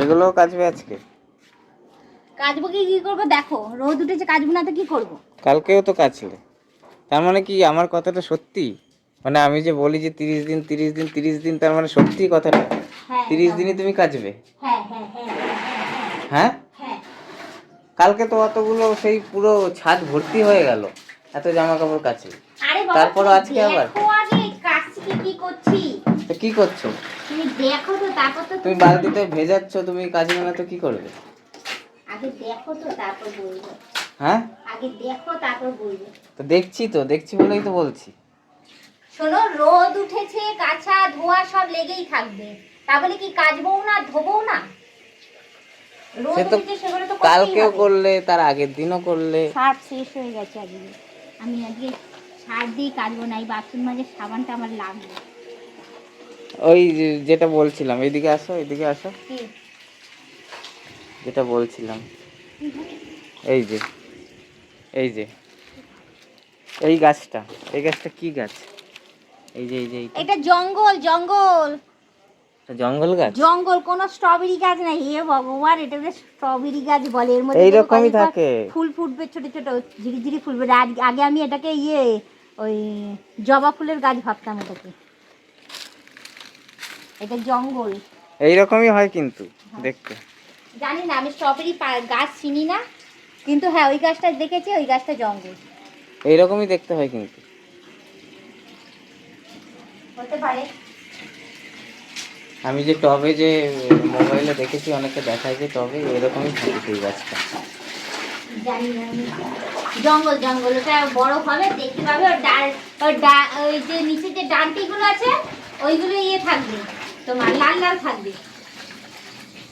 এগুলোও কাচবে আজকে। কাচবো কি কি করব? দেখো রোদ উঠেছে কাচবো না তো কি করব? কালকেও তো কাচলে। তার মানে কি আমার কথাটা সত্যি? মানে আমি যে বলি যে তিরিশ দিন তিরিশ দিন তিরিশ দিন তার মানে সত্যি কথাটা? হ্যাঁ তিরিশ দিনই তুমি কাচবে? হ্যাঁ হ্যাঁ হ্যাঁ হ্যাঁ হ্যাঁ কালকে তো অতগুলো সেই পুরো ছাদ ভর্তি হয়ে গেল এত জামা কাপড় কাচলে তারপরও আজকে আবার? কি কি করছি? তো কি করছ? তুমি দেখো তো তারপর তো তুমি বালতিতে ভেজাচ্ছ তুমি কাচবে না তো কি করবে? আগে দেখো তো তারপর বলব। হ্যাঁ? আগে দেখো তারপর বলব। তো দেখছি তো দেখছি বলেই তো বলছি। শোনো রোদ উঠেছে কাঁচা ধোয়া সব লেগেই থাকবে। তা বলে কি কাচবো না ধোবো না? রোদ সে তো উঠেছে সেগুলো তো করতেই কালকেও করলে তার আগের দিনও করলে। সার শেষ হয়ে গেছে আজকে। আমি আজকে সার দিয়ে কাটবো না এই বাথরুম মাঝে সাবানটা আমার লাগবে। ওই যেটা বলছিলাম এইদিকে আসো এইদিকে আসো। যেটা বলছিলাম। এই যে এই যে। এই গাছটা এই গাছটা কি গাছ? এই যে এই যে এটা জঙ্গল জঙ্গল। জঙ্গল গাছ? জঙ্গল কোনো স্ট্রবেরি গাছ নাই। হে ভগবান এটা স্ট্রবেরি গাছ বলে। এর মধ্যে এইরকমই থাকে। ফুল ফুটবে ছোট ছোট ঝিরি ঝিরি ফুলবে আগে আমি এটাকে ইয়ে ওই জবা ফুলের গাছ ভাবতাম এটাকে। এটা জঙ্গল। এইরকমই হয় কিন্তু দেখতে। জানি না আমি স্ট্রবেরি গাছ চিনি না কিন্তু হ্যাঁ ওই গাছটা দেখেছি ওই গাছটা জঙ্গল। এইরকমই দেখতে হয় কিন্তু। হতে পারে। আমি যে টবে যে মোবাইলে দেখেছি অনেকে দেখায় যে টবে এরকমই থাকে সেই গাছটা। জানি না জঙ্গল জঙ্গল ওটা বড় হবে দেখতে পাবে ওর ডাল ওর ডা- ওই যে নিচে যে ডান্টিগুলো আছে ওইগুলো ইয়ে থাকবে। তোমার লাল লাল থাকবে।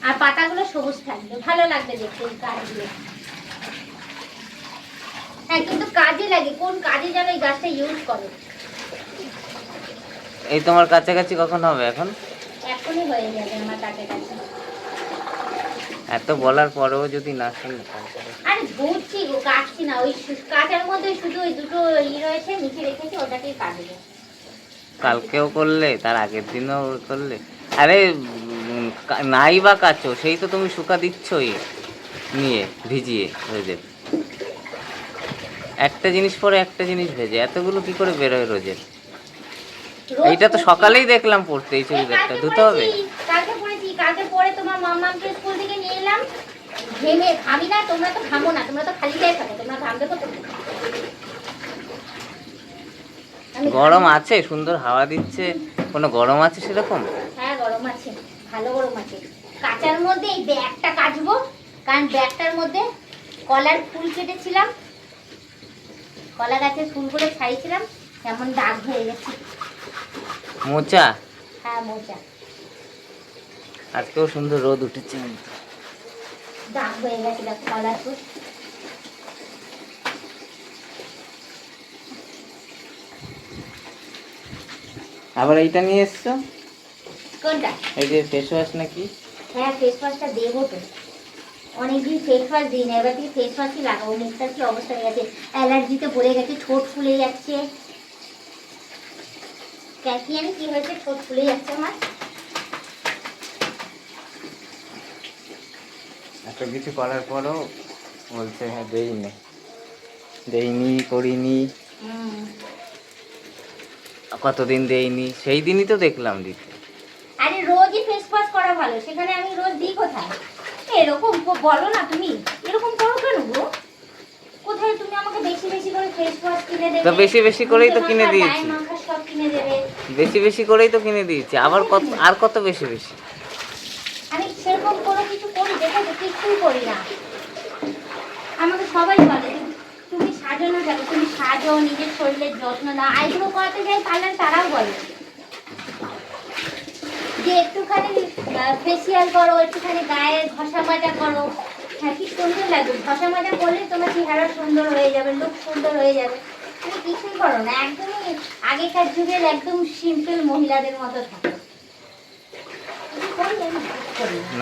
আর পাতাগুলো সবুজ থাকবে। ভালো লাগবে দেখতে গাছগুলো। হ্যাঁ কিন্তু কাজে লাগে। কোন কাজে যেন এই গাছটা ইউজ করে। এই তোমার কাছাকাছি কখন হবে এখন? এখনই হয়ে যাবে আমার কাছে কাছে এত বলার পরেও যদি না শুনে আরে ধরছি গো কাটছি না। ওই কাঁচার মধ্যে শুধু ওই দুটো ই রয়েছে নিচে রেখেছি ওটাকেই কাটবো। কালকেও করলে তার আগের দিনও করলে। আরে নাই বা কাচো সেই তো তুমি শুকা দিচ্ছই নিয়ে ভিজিয়ে রোজে একটা জিনিস পরে একটা জিনিস ভেজে এতগুলো কি করে বেরোয় রোজের এইটা তো সকালেই দেখলাম পড়তে এই চুড়িদারটা ধুতে হবে? কালকে কালকে পরে তোমার মামাকে স্কুল থেকে নিয়ে এলাম। ঘেমে ঘামি না তোমরা তো ঘামো না তোমরা তো খালি গায়ে থাকো তোমরা ঘামবে কত গরম আছে সুন্দর হাওয়া দিচ্ছে কোনো গরম আছে সেরকম? আছে ভালো গরম আছে কাঁচার মধ্যে এই ব্যাগটা কাচবো কারণ ব্যাগটার মধ্যে কলার ফুল কেটেছিলাম। কলা গাছের ফুলগুলো ছাড়িয়েছিলাম কেমন দাগ হয়ে গেছে। মোচা? হ্যাঁ মোচা। আজকেও সুন্দর রোদ উঠেছে দাগ হয়ে গেছে দেখো কলার ফুল। আবার এইটা নিয়ে এসছো? কোনটা? এই যে ফেস ওয়াশ নাকি? হ্যাঁ ফেস ওয়াশটা দেবো তো। অনেকদিন ফেস ওয়াশ দিই না এবার থেকে ফেস ওয়াশই লাগাবো। মুখটার কি অবস্থা হয়ে গেছে? অ্যালার্জিতে ভরে গেছে ঠোঁট ফুলে যাচ্ছে। কি জানি কি হয়েছে ঠোঁট ফুলে যাচ্ছে আমার। এত কিছু করার পরও বলছে হ্যাঁ দেইনি। দেইনি করিনি। কতদিন দেইনি? সেই দিনই তো দেখলাম দিতে আরে রোজই ফেস ওয়াশ করা ভালো সেখানে আমি রোজ দিই কোথায়? এরকম বলো না তুমি এরকম করো কেন গো? কোথায় তুমি আমাকে বেশি বেশি করে ফেস ওয়াশ কিনে দেবে? তো বেশি বেশি করেই তো কিনে দিয়েছি। সব কিনে দেবে। বেশি বেশি করেই তো কিনে দিয়েছি আবার কত আর কত বেশি বেশি? আমি সেরকম কোনো কিছু করি দেখো তো কিছুই করি না। আমাকে সবাই বলে তুমি সাজো না কেন? তুমি সাজো নিজের শরীরের যত্ন নাও। আইগুলো করাতে যাই পারলেন তারাও বলে। যে একটুখানি ফেসিয়াল করো একটুখানি গায়ে ঘষা মাজা করো। হ্যাঁ কি সুন্দর লাগবে? ঘষা মাজা করলে তোমার চেহারা সুন্দর হয়ে যাবে লুক সুন্দর হয়ে যাবে। তুমি কিছুই করো না একদমই আগেকার যুগের একদম সিম্পল মহিলাদের মতো থাকো।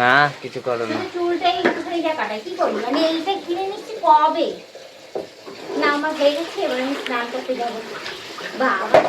না। কিছু করো না। চুলটাই একটুখানি যা কাটাই কি করি? আমি এইটা কিনে নিচ্ছি কবে? না আমার হয়ে গেছে এবার আমি স্নান করতে যাব। বাবা